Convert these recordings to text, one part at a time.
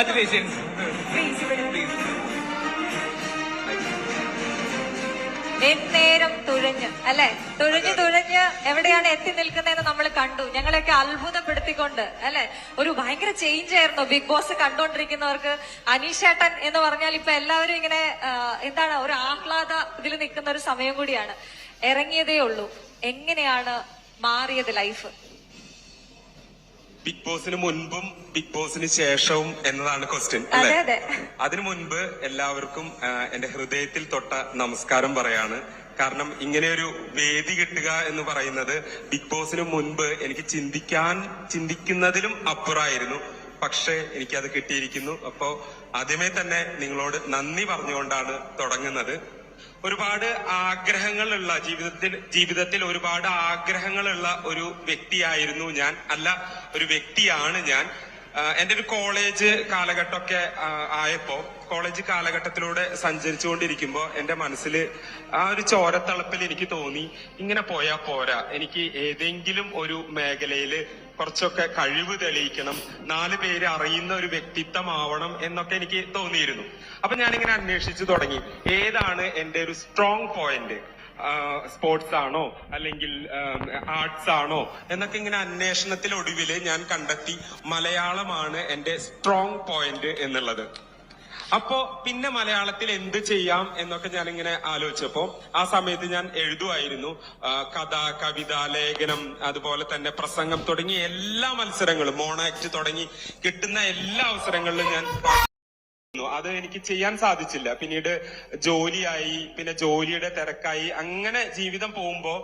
Congratulations എന്നേരം തുഴഞ്ഞ് അല്ലെ? തുഴഞ്ഞ് തുഴഞ്ഞ് എവിടെയാണ് എത്തി നിൽക്കുന്നതെന്ന് നമ്മൾ കണ്ടു. ഞങ്ങളെയൊക്കെ അത്ഭുതപ്പെടുത്തിക്കൊണ്ട് അല്ലെ? ഒരു ഭയങ്കര ചേഞ്ച് ആയിരുന്നു. ബിഗ് ബോസ് കണ്ടോണ്ടിരിക്കുന്നവർക്ക് അനീഷേട്ടൻ എന്ന് പറഞ്ഞാൽ ഇപ്പൊ എല്ലാവരും ഇങ്ങനെ എന്താണ് ഒരു ആഹ്ലാദ ഇതിൽ നിൽക്കുന്ന ഒരു സമയം കൂടിയാണ്. ഇറങ്ങിയതേ ഉള്ളൂ. എങ്ങനെയാണ് മാറിയത് ലൈഫ് ബിഗ് ബോസിന് മുൻപും ബിഗ് ബോസിന് ശേഷവും എന്നതാണ് ക്വസ്റ്റ്യൻ അതെ അല്ലെ? അതെ അതിനു മുൻപ് എല്ലാവർക്കും എന്റെ ഹൃദയത്തിൽ തൊട്ട നമസ്കാരം പറയാണ്. കാരണം ഇങ്ങനെയൊരു വേദി കിട്ടുക എന്ന് പറയുന്നത് ബിഗ് ബോസിന് മുൻപ് എനിക്ക് ചിന്തിക്കാൻ ചിന്തിക്കുന്നതിലും അപ്പുറമായിരുന്നു പക്ഷേ എനിക്കത് കിട്ടിയിരിക്കുന്നു. അപ്പോ ആദ്യമേ തന്നെ നിങ്ങളോട് നന്ദി പറഞ്ഞുകൊണ്ടാണ് തുടങ്ങുന്നത്. ഒരുപാട് ആഗ്രഹങ്ങളുള്ള ജീവിതത്തിൽ ജീവിതത്തിൽ ഒരുപാട് ആഗ്രഹങ്ങളുള്ള ഒരു വ്യക്തിയായിരുന്നു ഞാൻ. അല്ല ഒരു വ്യക്തിയാണ് ഞാൻ. എന്റെ ഒരു കോളേജ് കാലഘട്ടമൊക്കെ ആയപ്പോ കോളേജ് കാലഘട്ടത്തിലൂടെ സഞ്ചരിച്ചുകൊണ്ടിരിക്കുമ്പോൾ എന്റെ മനസ്സിൽ ആ ഒരു ചോരത്തളപ്പിൽ എനിക്ക് തോന്നി ഇങ്ങനെ പോയാ പോരാ. എനിക്ക് ഏതെങ്കിലും ഒരു മേഖലയിൽ കുറച്ചൊക്കെ കഴിവ് തെളിയിക്കണം. നാല് പേര് അറിയുന്ന ഒരു വ്യക്തിത്വമാവണം എന്നൊക്കെ എനിക്ക് തോന്നിയിരുന്നു. അപ്പൊ ഞാനിങ്ങനെ അന്വേഷിച്ചു തുടങ്ങി. ഏതാണ് എന്റെ ഒരു സ്ട്രോങ് പോയിന്റ് സ്പോർട്സ് ആണോ? അല്ലെങ്കിൽ ആർട്സ് ആണോ? എന്നൊക്കെ ഇങ്ങനെ അന്വേഷണത്തിൽ ഒടുവിൽ ഞാൻ കണ്ടെത്തി മലയാളമാണ് എന്റെ സ്ട്രോങ് പോയിന്റ് എന്നുള്ളത്. അപ്പോ പിന്നെ മലയാളത്തിൽ എന്ത് ചെയ്യാം എന്നൊക്കെ ഞാൻ ഇങ്ങനെ ആലോചിച്ചപ്പോ ആ സമയത്ത് ഞാൻ എഴുതുമായിരുന്നു കഥ കവിത ലേഖനം അതുപോലെ തന്നെ പ്രസംഗം തുടങ്ങി എല്ലാ മത്സരങ്ങളും മോണാക്ട് തുടങ്ങി കിട്ടുന്ന എല്ലാ അവസരങ്ങളിലും ഞാൻ അത് എനിക്ക് ചെയ്യാൻ സാധിച്ചില്ല. പിന്നീട് ജോലിയായി പിന്നെ ജോലിയുടെ തിരക്കായി അങ്ങനെ ജീവിതം പോകുമ്പോ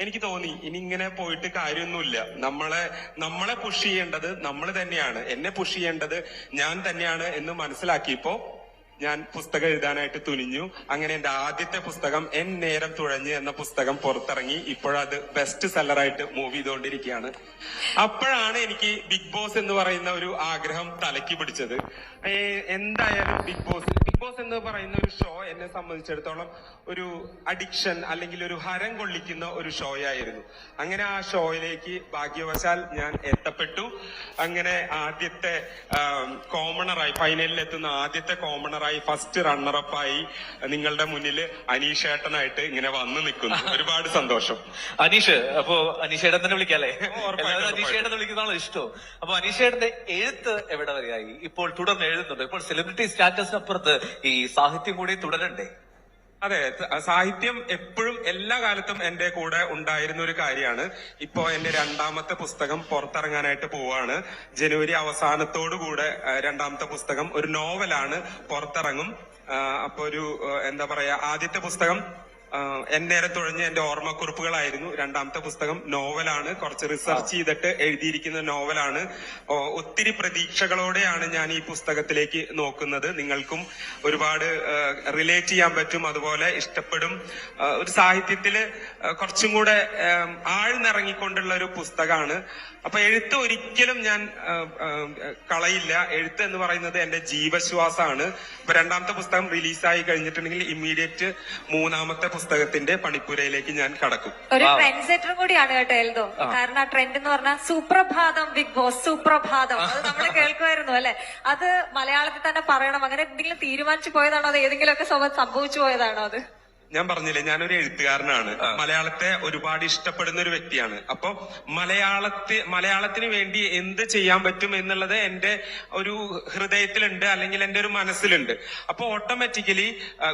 എനിക്ക് തോന്നി ഇനി ഇങ്ങനെ പോയിട്ട് കാര്യമൊന്നുമില്ല. നമ്മളെ നമ്മളെ പുഷ് ചെയ്യേണ്ടത് നമ്മൾ തന്നെയാണ്. എന്നെ പുഷ് ചെയ്യേണ്ടത് ഞാൻ തന്നെയാണ് എന്ന് മനസ്സിലാക്കിയപ്പോ ഞാൻ പുസ്തകം എഴുതാനായിട്ട് തുനിഞ്ഞു. അങ്ങനെ എന്റെ ആദ്യത്തെ പുസ്തകം എൻ നേരം തുഴഞ്ഞ് എന്ന പുസ്തകം പുറത്തിറങ്ങി. ഇപ്പോഴത് ബെസ്റ്റ് സെല്ലറായിട്ട് മൂവ് ചെയ്തുകൊണ്ടിരിക്കുകയാണ്. അപ്പോഴാണ് എനിക്ക് ബിഗ് ബോസ് എന്ന് പറയുന്ന ഒരു ആഗ്രഹം തലക്കി പിടിച്ചത്. എന്തായാലും ബിഗ് ബോസ് ബിഗ് ബോസ് എന്ന് പറയുന്ന ഒരു ഷോ എന്നെ സംബന്ധിച്ചിടത്തോളം ഒരു അഡിക്ഷൻ അല്ലെങ്കിൽ ഒരു ഹരം കൊള്ളിക്കുന്ന ഒരു ഷോ ആയിരുന്നു. അങ്ങനെ ആ ഷോയിലേക്ക് ഭാഗ്യവശാൽ ഞാൻ എത്തപ്പെട്ടു. അങ്ങനെ ആദ്യത്തെ കോമണറായി ഫൈനലിൽ എത്തുന്ന ആദ്യത്തെ കോമണറായി ഫസ്റ്റ് റണ്ണറപ്പായി നിങ്ങളുടെ മുന്നിൽ അനീഷേട്ടനായിട്ട് ഇങ്ങനെ വന്നു നിൽക്കുന്നു. ഒരുപാട് സന്തോഷം. അനീഷ് അപ്പോ അനീഷേട്ടൻ തന്നെ വിളിക്കാല്ലേ? അനീഷേട്ടൻ വിളിക്കുന്നതാണോ ഇഷ്ടം? അപ്പൊ അനീഷേട്ടന്റെ എഴുത്ത് എവിടെ വരെയായി? ഇപ്പോൾ തുടർന്ന് എഴുതുന്നുണ്ട്. ഇപ്പോൾ സെലിബ്രിറ്റി സ്റ്റാറ്റസിനപ്പുറത്ത് ഈ സാഹിത്യം കൂടി തുടരണ്ടേ? അതെ സാഹിത്യം എപ്പോഴും എല്ലാ കാലത്തും എന്റെ കൂടെ ഉണ്ടായിരുന്ന ഒരു കാര്യമാണ്. ഇപ്പോ എന്റെ രണ്ടാമത്തെ പുസ്തകം പുറത്തിറങ്ങാനായിട്ട് പോവാണ്. ജനുവരി അവസാനത്തോടു കൂടെ രണ്ടാമത്തെ പുസ്തകം ഒരു നോവലാണ് പുറത്തിറങ്ങും. അപ്പൊ ഒരു എന്താ പറയാ ആദ്യത്തെ പുസ്തകം എന്നേരം തുഴഞ്ഞ എന്റെ ഓർമ്മക്കുറിപ്പുകളായിരുന്നു. രണ്ടാമത്തെ പുസ്തകം നോവലാണ്. കുറച്ച് റിസർച്ച് ചെയ്തിട്ട് എഴുതിയിരിക്കുന്ന നോവലാണ്. ഒത്തിരി പ്രതീക്ഷകളോടെയാണ് ഞാൻ ഈ പുസ്തകത്തിലേക്ക് നോക്കുന്നത്. നിങ്ങൾക്കും ഒരുപാട് റിലേറ്റ് ചെയ്യാൻ പറ്റും. അതുപോലെ ഇഷ്ടപ്പെടും. ഒരു സാഹിത്യത്തിൽ കുറച്ചും കൂടെ ആഴ്ന്നിറങ്ങിക്കൊണ്ടുള്ള ഒരു പുസ്തകമാണ്. അപ്പൊ എഴുത്ത് ഒരിക്കലും ഞാൻ കളയില്ല. എഴുത്ത് എന്ന് പറയുന്നത് എന്റെ ജീവശ്വാസമാണ് ഇപ്പൊ രണ്ടാമത്തെ പുസ്തകം റിലീസായി കഴിഞ്ഞിട്ടുണ്ടെങ്കിൽ ഇമ്മീഡിയറ്റ് മൂന്നാമത്തെ പുസ്തകത്തിന്റെ പണിപ്പുരയിലേക്ക് ഞാൻ കടക്കും. ഒരു ട്രെൻഡ് സെറ്റർ കൂടിയാണ് കേട്ടോ എൽദോ. കാരണം ആ ട്രെൻഡ് എന്ന് പറഞ്ഞാൽ സുപ്രഭാതം ബിഗ് ബോസ് സുപ്രഭാതം. അത് നമ്മൾ കേൾക്കുമായിരുന്നു അല്ലെ? അത് മലയാളത്തിൽ തന്നെ പറയണം. അങ്ങനെ എന്തെങ്കിലും തീരുമാനിച്ചു പോയതാണോ? അത് ഏതെങ്കിലുമൊക്കെ ഒക്കെ സംഭവിച്ചു പോയതാണോ അത്? ഞാൻ പറഞ്ഞില്ലേ ഞാനൊരു എഴുത്തുകാരനാണ്. മലയാളത്തെ ഒരുപാട് ഇഷ്ടപ്പെടുന്ന ഒരു വ്യക്തിയാണ്. അപ്പൊ മലയാളത്തെ മലയാളത്തിന് വേണ്ടി എന്ത് ചെയ്യാൻ പറ്റും എന്നുള്ളത് എന്റെ ഒരു ഹൃദയത്തിലുണ്ട് അല്ലെങ്കിൽ എന്റെ ഒരു മനസ്സിലുണ്ട്. അപ്പൊ ഓട്ടോമാറ്റിക്കലി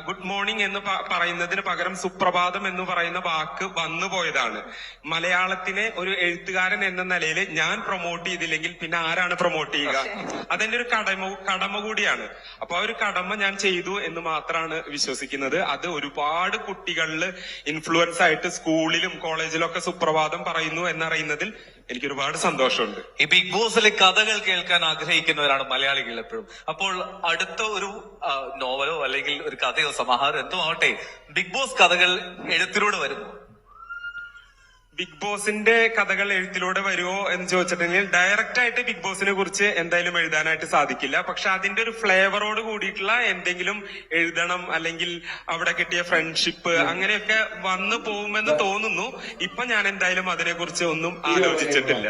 ഗുഡ് മോർണിംഗ് എന്ന് പറയുന്നതിന് പകരം സുപ്രഭാതം എന്ന് പറയുന്ന വാക്ക് വന്നു പോയതാണ്. മലയാളത്തിനെ ഒരു എഴുത്തുകാരൻ എന്ന നിലയിൽ ഞാൻ പ്രൊമോട്ട് ചെയ്തില്ലെങ്കിൽ പിന്നെ ആരാണ് പ്രൊമോട്ട് ചെയ്യുക? അതെന്റെ ഒരു കടമ കടമ കൂടിയാണ്. അപ്പൊ ആ ഒരു കടമ ഞാൻ ചെയ്തു എന്ന് മാത്രമാണ് വിശ്വസിക്കുന്നത്. അത് ഒരുപാട് കുട്ടികളിൽ ഇൻഫ്ലുവൻസ് ആയിട്ട് സ്കൂളിലും കോളേജിലും ഒക്കെ സുപ്രഭാതം പറയുന്നു എന്നറിയുന്നതിൽ എനിക്ക് ഒരുപാട് സന്തോഷമുണ്ട്. ഈ ബിഗ് ബോസിലെ കഥകൾ കേൾക്കാൻ ആഗ്രഹിക്കുന്നവരാണ് മലയാളികൾ എപ്പോഴും. അപ്പോൾ അടുത്ത ഒരു നോവലോ അല്ലെങ്കിൽ ഒരു കഥയോ സമാഹാരം എന്തോ ആവട്ടെ ബിഗ് ബോസ് കഥകൾ എഴുത്തിലൂടെ വരുന്നു ബിഗ് ബോസിന്റെ കഥകൾ എഴുത്തിലൂടെ വരുമോ എന്ന് ചോദിച്ചിട്ടുണ്ടെങ്കിൽ ഡയറക്റ്റ് ആയിട്ട് ബിഗ് ബോസിനെ കുറിച്ച് എന്തായാലും എഴുതാനായിട്ട് സാധിക്കില്ല. പക്ഷെ അതിന്റെ ഒരു ഫ്ലേവറോട് കൂടിയിട്ടുള്ള എന്തെങ്കിലും എഴുതണം അല്ലെങ്കിൽ അവിടെ കിട്ടിയ ഫ്രണ്ട്ഷിപ്പ് അങ്ങനെയൊക്കെ വന്നു പോകുമെന്ന് തോന്നുന്നു. ഇപ്പൊ ഞാൻ എന്തായാലും അതിനെ കുറിച്ച് ഒന്നും ആലോചിച്ചിട്ടില്ല.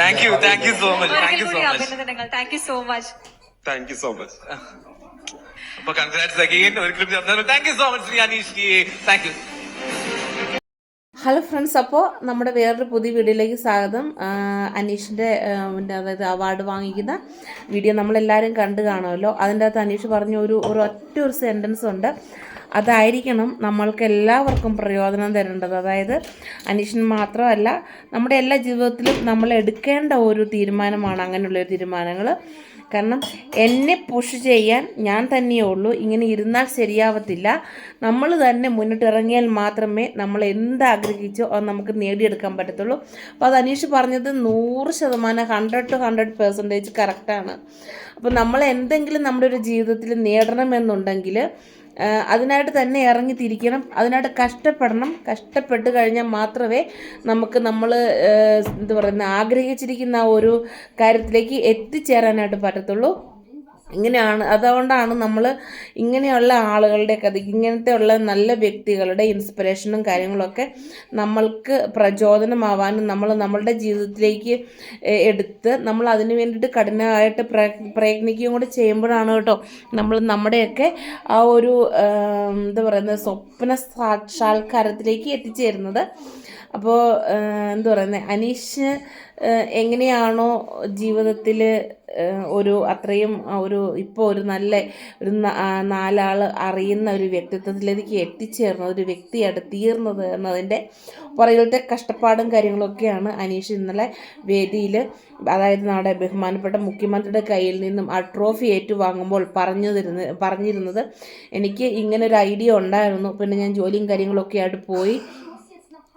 Thank you thank you so much thank you so much thank you so much thank you so much അപ്പൊ കൺഗ്രാറ്റ്സ് അഗെയിൻ ഒരിക്കലും thank you so much Shri Aneesh thank you hello friends അപ്പോൾ നമ്മുടെ വേറൊരു പുതിയ വീഡിയോയിലേക്ക് സ്വാഗതം. അനീഷിന്റെ അതായത് അവാർഡ് വാങ്ങിക്കുന്ന വീഡിയോ നമ്മളെല്ലാവരും കണ്ടു കാണുമല്ലോ. അതിന്റെ അകത്ത് അനീഷ് പറഞ്ഞ ഒരു ഒരു ഒറ്റ ഒരു സെന്റൻസ് ഉണ്ട്. അതായിരിക്കണം നമ്മൾക്ക് എല്ലാവർക്കും പ്രയോജനം തരേണ്ടത്. അതായത് അനീഷിന് മാത്രമല്ല നമ്മുടെ എല്ലാ ജീവിതത്തിലും നമ്മൾ എടുക്കേണ്ട ഒരു തീരുമാനമാണ് അങ്ങനെയുള്ളൊരു തീരുമാനങ്ങൾ കാരണം എന്നെ പുഷ് ചെയ്യാൻ ഞാൻ തന്നെയേ ഉള്ളൂ. ഇങ്ങനെ ഇരുന്നാൽ ശരിയാവത്തില്ല. നമ്മൾ തന്നെ മുന്നിട്ടിറങ്ങിയാൽ മാത്രമേ നമ്മൾ എന്ത് ആഗ്രഹിച്ചോ അത് നമുക്ക് നേടിയെടുക്കാൻ പറ്റത്തുള്ളൂ. അപ്പോൾ അത് അനീഷ് പറഞ്ഞത് നൂറ് ശതമാനം ഹൺഡ്രഡ് ടു ഹൺഡ്രഡ് പെർസെന്റേജ് കറക്റ്റാണ് അപ്പോൾ നമ്മൾ എന്തെങ്കിലും നമ്മുടെ ഒരു ജീവിതത്തിൽ നേടണമെന്നുണ്ടെങ്കിൽ അതിനായിട്ട് തന്നെ ഇറങ്ങി തിരിക്കണം. അതിനായിട്ട് കഷ്ടപ്പെടണം. കഷ്ടപ്പെട്ട് കഴിഞ്ഞാൽ മാത്രമേ നമുക്ക് നമ്മൾ എന്താ പറയുന്ന ആഗ്രഹിച്ചിരിക്കുന്ന ഒരു കാര്യത്തിലേക്ക് എത്തിച്ചേരാനായിട്ട് പറ്റത്തുള്ളൂ. ഇങ്ങനെയാണ് അതുകൊണ്ടാണ് നമ്മൾ ഇങ്ങനെയുള്ള ആളുകളുടെ കഥ ഇങ്ങനത്തെ ഉള്ള നല്ല വ്യക്തികളുടെ ഇൻസ്പിറേഷനും കാര്യങ്ങളൊക്കെ നമ്മൾക്ക് പ്രചോദനമാവാനും നമ്മൾ നമ്മളുടെ ജീവിതത്തിലേക്ക് എടുത്ത് നമ്മൾ അതിന് വേണ്ടിയിട്ട് കഠിനമായിട്ട് പ്ര- പ്രയത്നിക്കുകയും കൂടെ ചെയ്യുമ്പോഴാണ് കേട്ടോ നമ്മൾ നമ്മുടെയൊക്കെ ആ ഒരു എന്താ പറയുന്നത് സ്വപ്ന സാക്ഷാത്കാരത്തിലേക്ക് എത്തിച്ചേരുന്നത്. അപ്പോൾ എന്താ പറയുന്നത് അനീഷ് എങ്ങനെയാണോ ജീവിതത്തിൽ ഒരു അത്രയും ഒരു ഇപ്പോൾ ഒരു നല്ല ഒരു നാലാൾ അറിയുന്ന ഒരു വ്യക്തിത്വത്തിലേക്ക് എത്തിച്ചേർന്നത് ഒരു വ്യക്തിയായിട്ട് തീർന്നത് എന്നതിന്റെ പുറകിലത്തെ കഷ്ടപ്പാടും കാര്യങ്ങളൊക്കെയാണ് അനീഷ് ഇന്നലെ വേദിയിൽ അതായത് നമ്മുടെ ബഹുമാനപ്പെട്ട മുഖ്യമന്ത്രിയുടെ കയ്യിൽ നിന്നും ആ ട്രോഫി ഏറ്റുവാങ്ങുമ്പോൾ പറഞ്ഞിരുന്ന പറഞ്ഞിരുന്നത്. എനിക്ക് ഇങ്ങനെ ഒരു ഐഡിയ ഉണ്ടായിരുന്നു. പിന്നെ ഞാൻ ജോലിയും കാര്യങ്ങളൊക്കെ ആയിട്ട് പോയി.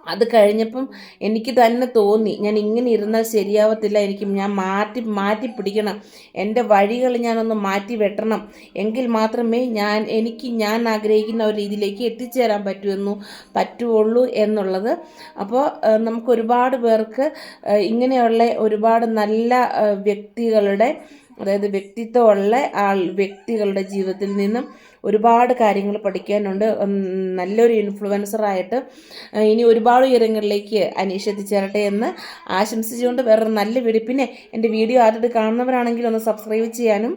അത് കഴിഞ്ഞപ്പം എനിക്ക് തന്നെ തോന്നി ഞാൻ ഇങ്ങനെ ഇരുന്നാൽ ശരിയാവത്തില്ല എനിക്ക് ഞാൻ മാറ്റി മാറ്റി പിടിക്കണം. എന്റെ വഴികൾ ഞാനൊന്ന് മാറ്റി വെട്ടണം. എങ്കിൽ മാത്രമേ ഞാൻ എനിക്ക് ഞാൻ ആഗ്രഹിക്കുന്ന ഒരു രീതിയിലേക്ക് എത്തിച്ചേരാൻ പറ്റുമെന്നു പറ്റുള്ളൂ എന്നുള്ളത്. അപ്പോൾ നമുക്ക് ഒരുപാട് പേർക്ക് ഇങ്ങനെയുള്ള ഒരുപാട് നല്ല വ്യക്തികളുടെ അതായത് വ്യക്തിത്വമുള്ള ആൾ വ്യക്തികളുടെ ജീവിതത്തിൽ നിന്നും ഒരുപാട് കാര്യങ്ങൾ പഠിക്കാനുണ്ട്. നല്ലൊരു ഇൻഫ്ലുവൻസറായിട്ട് ഇനി ഒരുപാട് ഉയരങ്ങളിലേക്ക് അനീഷ് എത്തിച്ചേരട്ടെ എന്ന് ആശംസിച്ചുകൊണ്ട് വേറൊരു നല്ല വീഡിയോ. പിന്നെ എന്റെ വീഡിയോ ആദ്യമായിട്ട് കാണുന്നവരാണെങ്കിൽ ഒന്ന് സബ്സ്ക്രൈബ് ചെയ്യാനും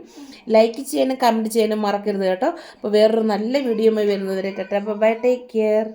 ലൈക്ക് ചെയ്യാനും കമന്റ് ചെയ്യാനും മറക്കരുത് കേട്ടോ. അപ്പോൾ വേറൊരു നല്ല വീഡിയോ വരുന്നവരെ കേട്ടോ ടെറ്റാ ബൈ ടേക്ക് കെയർ